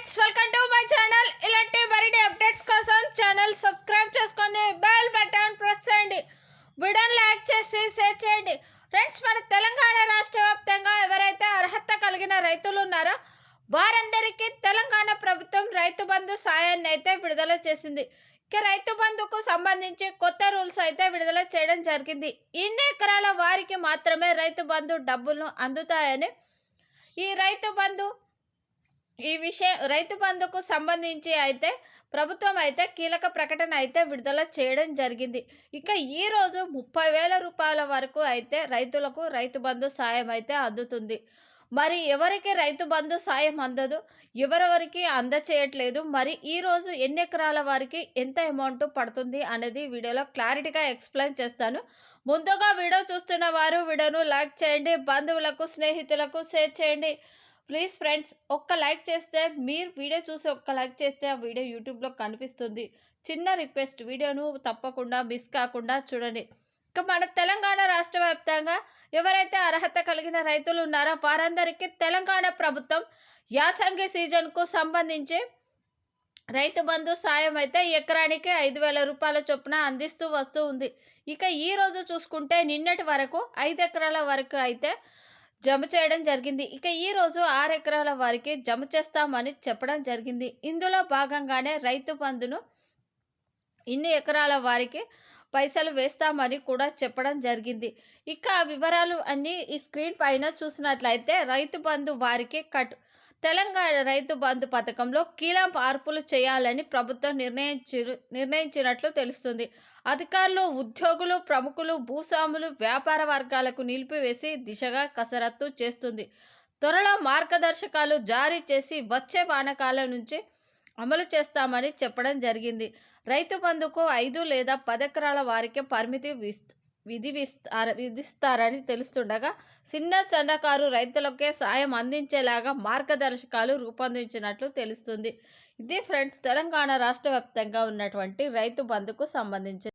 Friends welcome to my channel ఇలాంటి మరిన్ని updates కోసం ఛానల్ సబ్స్క్రైబ్ చేసుకొని బెల్ బటన్ ప్రెస్ చేయండి. వీడియోని లైక్ చేసి షేర్ చేయండి. ఫ్రెండ్స్ మన తెలంగాణ రాష్ట్ర వ్యాప్తంగా ఎవరైతే అర్హత కలిగిన రైతులు ఉన్నారో వారందరికీ తెలంగాణ ప్రభుత్వం రైతు బంధు సాయాన్ని అయితే విడుదల చేసింది. ఇక రైతు బంధుకు సంబంధించి కొత్త రూల్స్ అయితే విడుదల చేయడం జరిగింది. ఇన్ని ఎకరాల వారికి మాత్రమే రైతు బంధు డబ్బులు అందుతాయని ఈ రైతు బంధు ఈ విషయం రైతు బంధుకు సంబంధించి అయితే ప్రభుత్వం అయితే కీలక ప్రకటన అయితే విడుదల చేయడం జరిగింది. ఇక ఈ రోజు ముప్పై వేల రూపాయల వరకు అయితే రైతులకు రైతు బంధు సాయం అయితే అందుతుంది. మరి ఎవరికి రైతు బంధు సాయం అందదు? ఎవరెవరికి అందచేయట్లేదు? మరి ఈ రోజు ఎన్ని ఎకరాల వారికి ఎంత అమౌంట్ పడుతుంది అనేది వీడియోలో క్లారిటీగా ఎక్స్ప్లెయిన్ చేస్తాను. ముందుగా వీడియో చూస్తున్న వారు వీడియోను లైక్ చేయండి. బంధువులకు స్నేహితులకు షేర్ చేయండి. ప్లీజ్ ఫ్రెండ్స్ ఒక్క లైక్ చేస్తే మీరు వీడియో చూసి ఒక్క లైక్ చేస్తే ఆ వీడియో యూట్యూబ్లో కనిపిస్తుంది. చిన్న రిక్వెస్ట్ వీడియోను తప్పకుండా మిస్ కాకుండా చూడండి. ఇక మన తెలంగాణ రాష్ట్ర వ్యాప్తంగా ఎవరైతే అర్హత కలిగిన రైతులు ఉన్నారో వారందరికీ తెలంగాణ ప్రభుత్వం యాసంగి సీజన్కు సంబంధించి రైతు బంధు సాయం అయితే ఎకరానికి ఐదు వేల రూపాయల చొప్పున అందిస్తూ వస్తూ ఉంది. ఇక ఈ రోజు చూసుకుంటే నిన్నటి వరకు ఐదు ఎకరాల వరకు అయితే జమ చేయడం జరిగింది. ఇక ఈ రోజు ఆరు ఎకరాల వారికి జమ చేస్తామని చెప్పడం జరిగింది. ఇందులో భాగంగానే రైతు బంధును ఇన్ని ఎకరాల వారికి పైసలు వేస్తామని కూడా చెప్పడం జరిగింది. ఇక ఆ వివరాలు అన్నీ ఈ స్క్రీన్ పైన చూసినట్లయితే రైతు బంధు వారికి కట్ తెలంగాణ రైతు బంధు పథకంలో కీలక మార్పులు చేయాలని ప్రభుత్వం నిర్ణయించి నిర్ణయించినట్లు తెలుస్తుంది. అధికారులు ఉద్యోగులు ప్రముఖులు భూస్వాములు వ్యాపార వర్గాలకు నిలిపివేసి దిశగా కసరత్తు చేస్తుంది. త్వరలో మార్గదర్శకాలు జారీ చేసి వచ్చే వానకాలం నుంచి అమలు చేస్తామని చెప్పడం జరిగింది. రైతు బంధుకు ఐదు లేదా పది ఎకరాల వారికి పరిమితి విస్ విధి విస్తార విధిస్తారని తెలుస్తుండగా చిన్న సన్నకారు రైతులకే సాయం అందించేలాగా మార్గదర్శకాలు రూపొందించినట్లు తెలుస్తుంది. ఇది ఫ్రెండ్స్ తెలంగాణ రాష్ట్ర వ్యాప్తంగా ఉన్నటువంటి రైతు బంధుకు సంబంధించి